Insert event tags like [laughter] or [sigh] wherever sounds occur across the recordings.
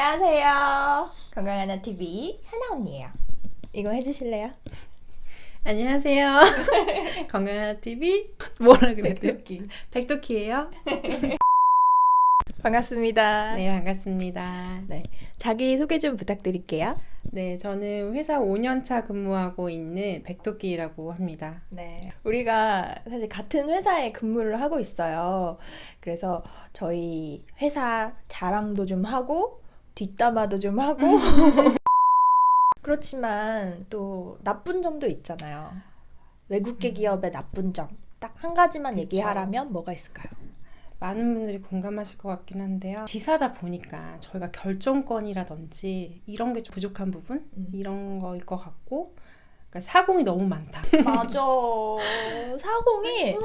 안녕하세요. 건강한 나 TV 하나 언니예요. 이거 해주실래요? 안녕하세요. [laughs] 건강한 TV 뭐라 그랬대요? 백토끼. 백도키예요. [laughs] 반갑습니다. 네 반갑습니다. 네. 자기 소개 좀 부탁드릴게요. 네 저는 회사 5년차 근무하고 있는 백도키라고 합니다. 네. 우리가 사실 같은 회사에 근무를 하고 있어요. 그래서 저희 회사 자랑도 좀 하고 뒷담화도 좀 하고 [laughs] 그렇지만 또 나쁜 점도 있잖아요. 외국계 기업의 나쁜 점. 딱 한 가지만 그쵸. 얘기하라면 뭐가 있을까요? 많은 분들이 공감하실 것 같긴 한데요. 지사다 보니까 저희가 결정권이라든지 이런 게좀 부족한 부분 음. 이런 거일 것 같고 그러니까 사공이 너무 많다. [laughs] 맞아. 사공이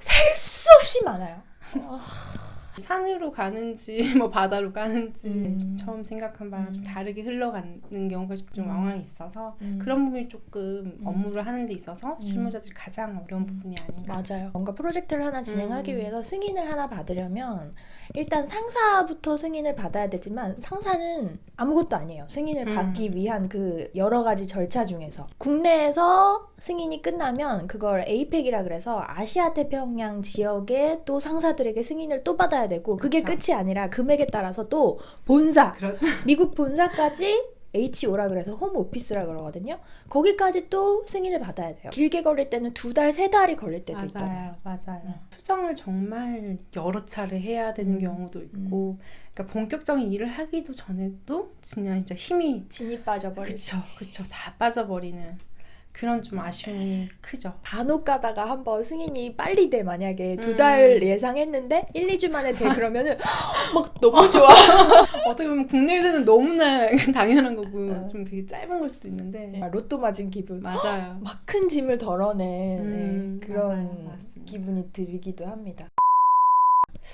셀수 없이 많아요. [laughs] 산으로 가는지 [laughs] 뭐 바다로 가는지 음. 처음 생각한 바랑 좀 음. 다르게 흘러가는 경우가 좀 음. 왕왕 있어서 음. 그런 부분이 조금 음. 업무를 하는 데 있어서 실무자들이 가장 어려운 부분이 아닌가. 맞아요. 뭔가 프로젝트를 하나 진행하기 음. 위해서 승인을 하나 받으려면 일단 상사부터 승인을 받아야 되지만 상사는 아무것도 아니에요. 승인을 음. 받기 위한 그 여러 가지 절차 중에서 국내에서 승인이 끝나면 그걸 APEC이라 그래서 아시아 태평양 지역의 또 상사들에게 승인을 또 받아야 되고 그게 그쵸. 끝이 아니라 금액에 따라서 또 본사 그렇죠. [laughs] 미국 본사까지 HO라 그래서 홈 오피스라 그러거든요. 거기까지 또 승인을 받아야 돼요. 길게 걸릴 때는 두 달, 세 달이 걸릴 때도 있잖아요. 맞아요, 맞아요. 음. 수정을 정말 여러 차례 해야 되는 음. 경우도 있고, 그러니까 본격적인 일을 하기도 전에도 진짜 진짜 힘이 진이 빠져버리죠. 그쵸, 그쵸, 다 빠져버리는 그런 좀 아쉬움이 크죠. 간혹 가다가 한번 승인이 빨리 돼 만약에 두 음. 달 예상했는데 1, 2주 만에 돼 그러면은 [laughs] 막 너무 좋아. [laughs] 어떻게 보면 국내 유대는 너무나 [laughs] 당연한 거고 어. 좀 되게 짧은 걸 수도 있는데 막 로또 맞은 기분. 맞아요. 막 큰 짐을 덜어낸 음, 네, 그런 맞아요. 기분이 들기도 합니다.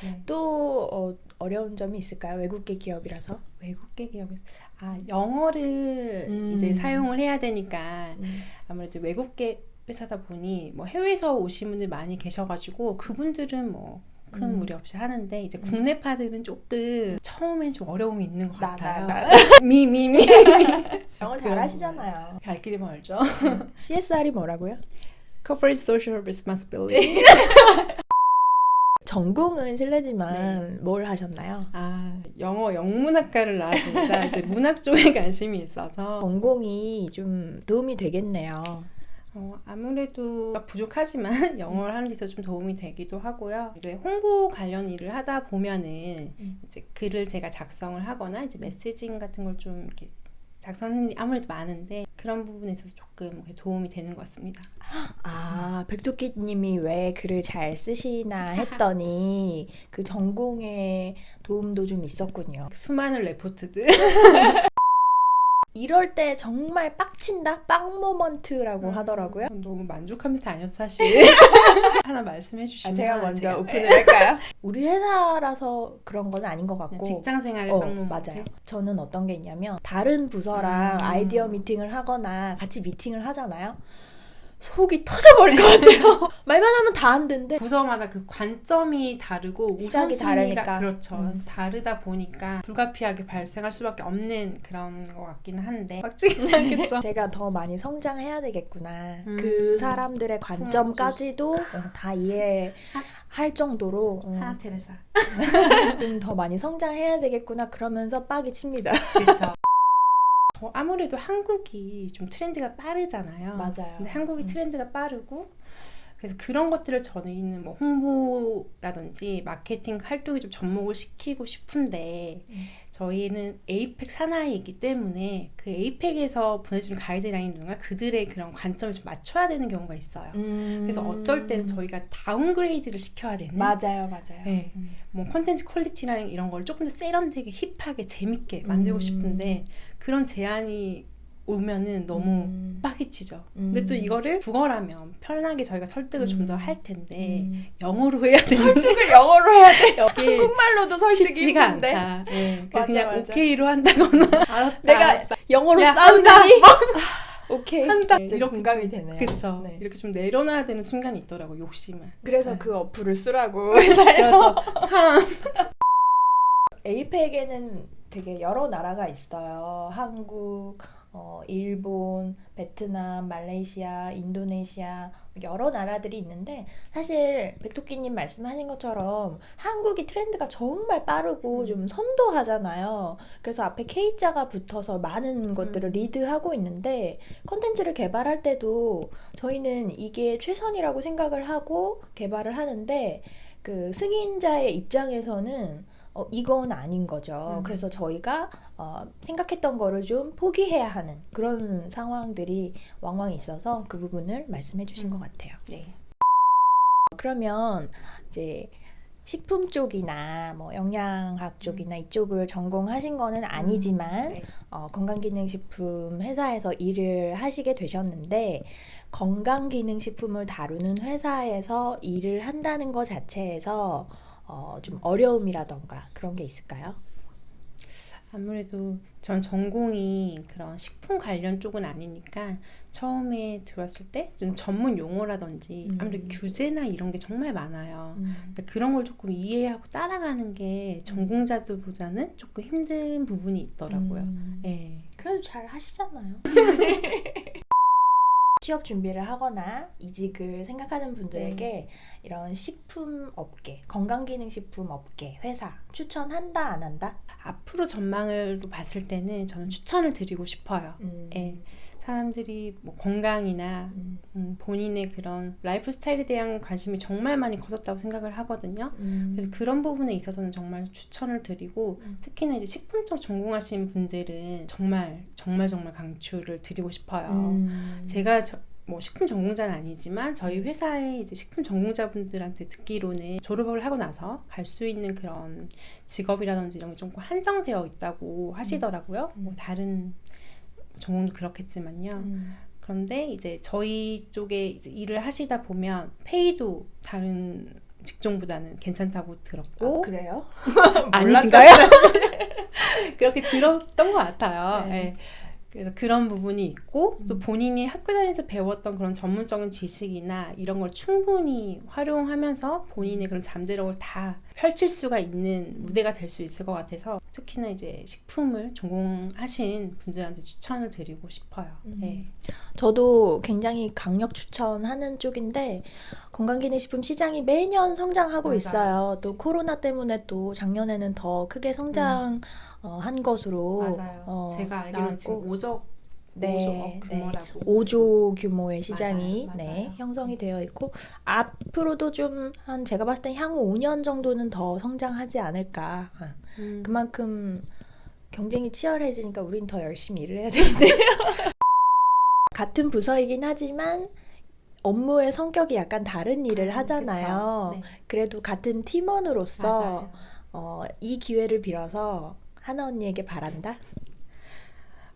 네. 또 어, 어려운 점이 있을까요? 외국계 기업이라서. 외국계 기업이 아 영어를 음. 이제 사용을 해야 되니까 음. 아무래도 외국계 회사다 보니 뭐 해외에서 오신 분들 많이 계셔가지고 그분들은 뭐큰 음. 무리 없이 하는데 이제 국내파들은 조금 처음엔 좀 어려움이 있는 것 나, 나, 같아요. 나. [laughs] 미 미 미 [laughs] 영어 잘 하시잖아요. 갈 길이 멀죠. CSR이 뭐라고요? Corporate Social Responsibility. [laughs] 전공은 실례지만 뭘 하셨나요? 아 영어 영문학과를 나왔습니다. 이제 문학 쪽에 [laughs] 관심이 있어서 전공이 좀 도움이 되겠네요. 어, 아무래도 부족하지만 [laughs] 영어를 하는 데 있어서 좀 도움이 되기도 하고요. 이제 홍보 관련 일을 하다 보면은 음. 이제 글을 제가 작성을 하거나 이제 메시징 같은 걸 좀 이렇게 작성하는 아무래도 많은데 그런 부분에 있어서 조금 도움이 되는 것 같습니다. [gasps] 아, 백토끼님이 왜 글을 잘 쓰시나 했더니 그 전공에 도움도 좀 있었군요. 수많은 레포트들 [laughs] 이럴 때 정말 빡친다? 빡 모먼트라고 음. 하더라고요. 너무 만족합니다 아니어서 사실 [laughs] [laughs] 하나 말씀해 아, 주시면 제가 먼저 제가 오픈을 할까요? 우리 회사라서 그런 건 아닌 것 같고. 직장 생활의 어, 맞아요. 저는 어떤 게 있냐면 다른 부서랑 음. 아이디어 미팅을 하거나 같이 미팅을 하잖아요. 속이 터져버릴 것 같아요. [laughs] [laughs] 말만 하면 다 안 된대. 부서마다 그 관점이 다르고 우선순위가 다르니까. 그렇죠 음. 다르다 보니까 불가피하게 발생할 수밖에 없는 그런 것 같기는 한데 빡치긴 하겠죠. [laughs] 제가 더 많이 성장해야 되겠구나. 음. 그 사람들의 관점까지도 어, 다 이해 할 정도로 어, 하나 테레사 좀 더 많이 성장해야 되겠구나. 그러면서 빡이 칩니다. 그렇죠. 저 아무래도 한국이 좀 트렌드가 빠르잖아요. 맞아요. 근데 한국이 음. 트렌드가 빠르고 그래서 그런 것들을 저는 뭐 홍보라든지 마케팅 활동에 좀 접목을 시키고 싶은데 음. 저희는 에이펙 산하이기 때문에 그 에이펙에서 보내주는 가이드라인이나 그들의 그런 관점을 좀 맞춰야 되는 경우가 있어요. 그래서 어떨 때는 저희가 다운그레이드를 시켜야 되는 음. 맞아요, 맞아요. 네. 음. 뭐 콘텐츠 퀄리티랑 이런 걸 조금 더 세련되게 힙하게 재밌게 만들고 음. 싶은데 그런 제안이 오면은 너무 음. 빡이 치죠. 음. 근데 또 이거를 국어라면 편하게 저희가 설득을 좀더 음. 할 텐데 음. 영어로 해야 되는 설득을 영어로 해야. 게 [laughs] 한국말로도 설득이 쉽지가 힘든데. 않다. 네. 맞아, 그냥 맞아. 오케이로 한다거나 [laughs] 알았다. 내가 영어로 야, 싸우다니 [laughs] 아, 오케이 한다. 이제 이렇게 공감이 좀- 되네요. 그쵸. 네. 이렇게 좀 내려놔야 되는 순간이 있더라고 욕심을. 그래서 네. 그 어플을 쓰라고 회사에서 참 에이펙에는 되게 여러 나라가 있어요. 한국, 어, 일본, 베트남, 말레이시아, 인도네시아 여러 나라들이 있는데 사실 백토끼님 말씀하신 것처럼 한국이 트렌드가 정말 빠르고 좀 선도하잖아요. 그래서 앞에 K자가 붙어서 많은 것들을 리드하고 있는데 컨텐츠를 개발할 때도 저희는 이게 최선이라고 생각을 하고 개발을 하는데 그 승인자의 입장에서는 어, 이건 아닌 거죠. 음. 그래서 저희가 어, 생각했던 거를 좀 포기해야 하는 그런 상황들이 왕왕 있어서 그 부분을 말씀해 주신 것 같아요. 네. 그러면 이제 식품 쪽이나 뭐 영양학 쪽이나 이쪽을 전공하신 거는 아니지만 네. 어, 건강기능식품 회사에서 일을 하시게 되셨는데 건강기능식품을 다루는 회사에서 일을 한다는 것 자체에서 어, 좀 어려움이라던가 그런 게 있을까요? 아무래도 전 전공이 그런 식품 관련 쪽은 아니니까 처음에 들어왔을 때 좀 전문 용어라든지 음. 아무래도 규제나 이런 게 정말 많아요. 음. 그러니까 그런 걸 조금 이해하고 따라가는 게 전공자들보다는 조금 힘든 부분이 있더라고요. 음. 예. 그래도 잘 하시잖아요. [laughs] 취업 준비를 하거나 이직을 생각하는 분들에게 이런 식품 업계, 건강기능식품 업계, 회사 추천한다 안 한다? 앞으로 전망을 봤을 때는 저는 추천을 드리고 싶어요. 음. 예. 사람들이 뭐 건강이나 음. 음, 본인의 그런 라이프 스타일에 대한 관심이 정말 많이 커졌다고 생각을 하거든요. 음. 그래서 그런 부분에 있어서는 정말 추천을 드리고 음. 특히나 이제 식품 쪽 전공하신 분들은 정말 정말 정말 강추를 드리고 싶어요. 음. 제가 저, 뭐 식품 전공자는 아니지만 저희 회사에 이제 식품 전공자분들한테 듣기로는 졸업을 하고 나서 갈 수 있는 그런 직업이라든지 이런 게 조금 한정되어 있다고 하시더라고요. 뭐 다른 전공도 그렇겠지만요. 음. 그런데 이제 저희 쪽에 이제 일을 하시다 보면 페이도 다른 직종보다는 괜찮다고 아, 들었고 그래요? [laughs] 아니신가요? [laughs] 그렇게 들었던 것 같아요. 네. 예. 그래서 그런 부분이 있고 또 음. 본인이 학교 다니면서 배웠던 그런 전문적인 지식이나 이런 걸 충분히 활용하면서 본인의 그런 잠재력을 다 펼칠 수가 있는 무대가 될 수 있을 것 같아서 특히나 이제 식품을 전공하신 분들한테 추천을 드리고 싶어요. 음. 예. 저도 굉장히 강력 추천하는 쪽인데 건강기능식품 시장이 매년 성장하고 맞아요. 있어요. 또 코로나 때문에 또 작년에는 더 크게 성장한 것으로 맞아요. 어, 제가 알기로는 지금 5조 네, 5조 규모라고. 5조 규모의 시장이 맞아요, 네, 맞아요. 형성이 되어 있고 앞으로도 좀 한 제가 봤을 땐 향후 5년 정도는 더 성장하지 않을까. 어. 음. 그만큼 경쟁이 치열해지니까 우린 더 열심히 일을 해야 되는데 [laughs] 같은 부서이긴 하지만 업무의 성격이 약간 다른 일을 음, 하잖아요. 네. 그래도 같은 팀원으로서. 어, 이 기회를 빌어서 하나 언니에게 바란다.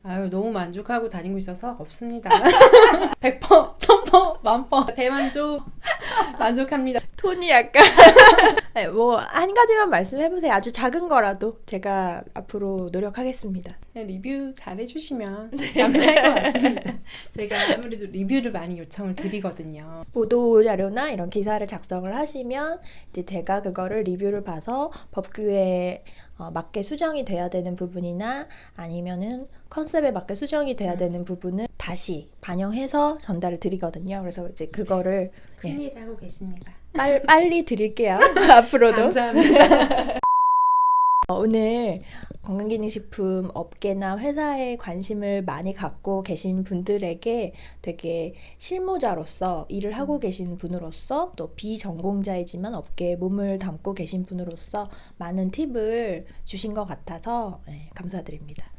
아유 너무 만족하고 다니고 있어서 없습니다. [laughs] 100%, 1000%, 만퍼 대만족 만족합니다. 톤이 약간 [laughs] 뭐 한 가지만 말씀해 보세요. 아주 작은 거라도 제가 앞으로 노력하겠습니다. 리뷰 잘 해주시면 감사할 것 같습니다. 제가 아무래도 리뷰를 많이 요청을 드리거든요. 보도 자료나 이런 기사를 작성을 하시면 이제 제가 그거를 리뷰를 봐서 법규에 어, 맞게 수정이 돼야 되는 부분이나 아니면은 컨셉에 맞게 수정이 돼야 되는 부분을 다시 반영해서 전달을 드리거든요. 그래서 이제 그거를 예, 큰일 하고 계십니다. 빨, 빨리 드릴게요. [laughs] 앞으로도. 감사합니다. [laughs] 어, 오늘 건강기능식품 업계나 회사에 관심을 많이 갖고 계신 분들에게 되게 실무자로서 일을 하고 계신 분으로서 또 비전공자이지만 업계에 몸을 담고 계신 분으로서 많은 팁을 주신 것 같아서 네, 감사드립니다.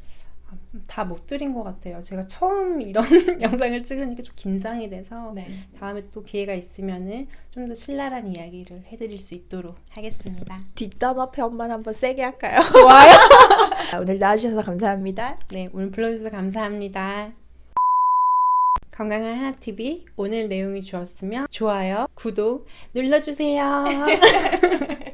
다 못 드린 것 같아요. 제가 처음 이런 [laughs] 영상을 찍으니까 좀 긴장이 돼서 네. 다음에 또 기회가 있으면은 좀 더 신랄한 이야기를 해드릴 수 있도록 하겠습니다. 뒷담화 편만 한번 세게 할까요? [laughs] 좋아요. 오늘 나와주셔서 감사합니다. 네, 오늘 불러주셔서 감사합니다. 건강한 하나TV 오늘 내용이 좋았으면 좋아요, 구독 눌러주세요. [laughs]